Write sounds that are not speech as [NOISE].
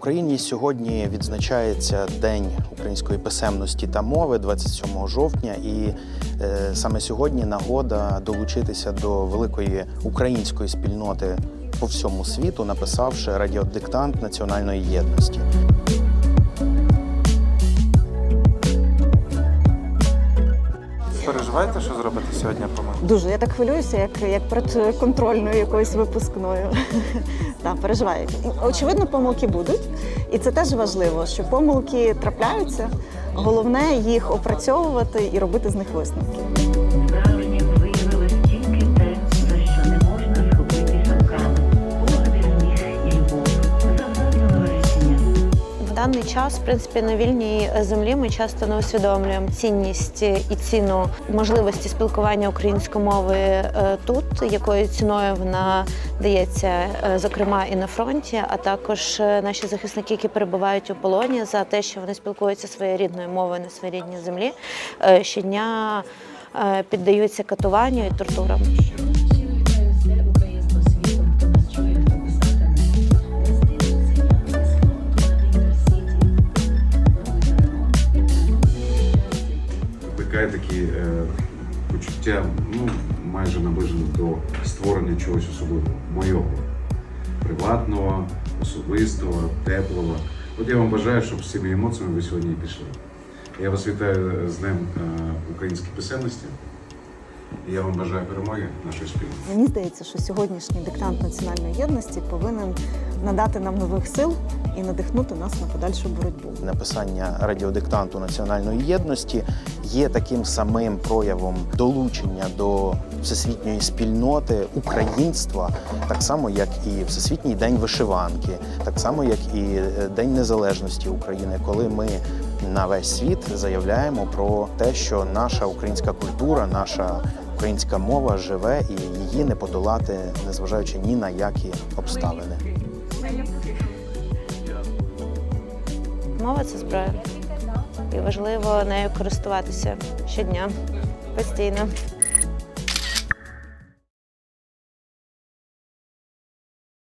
Україні сьогодні відзначається День української писемності та мови 27 жовтня, і е, саме сьогодні нагода долучитися до великої української спільноти по всьому світу, написавши радіодиктант національної єдності. Переживаєте, що зробите сьогодні помилку? Дуже я так хвилююся, як, як перед контрольною якоюсь випускною. [LAUGHS] Так, переживаю. Очевидно, помилки будуть, і це теж важливо, що помилки трапляються. Головне їх опрацьовувати і робити з них висновки. Даний час, в принципі, на вільній землі ми часто не усвідомлюємо цінність і ціну можливості спілкування української мови е, тут, якою ціною вона дається, е, зокрема, і на фронті, а також е, наші захисники, які перебувають у полоні, за те, що вони спілкуються своєю рідною мовою на своїй рідній землі, е, щодня е, піддаються катуванню і тортурам. Викликає такі е, почуття, ну, майже наближені до створення чогось особливого, мойого, приватного, особистого, теплого. От я вам бажаю, щоб з цими емоціями ви сьогодні пішли. Я вас вітаю з Днем е, української писемності. Я вам бажаю перемоги нашої спільноти. Мені здається, що сьогоднішній диктант національної єдності повинен надати нам нових сил і надихнути нас на подальшу боротьбу. Написання радіодиктанту національної єдності є таким самим проявом долучення до всесвітньої спільноти українства, так само як і Всесвітній день вишиванки, так само як і е, День Незалежності України, коли ми на весь світ заявляємо про те, що наша українська культура, наша українська мова живе і її не подолати, незважаючи ні на які обставини. Мова це зброя, і важливо нею користуватися щодня, постійно.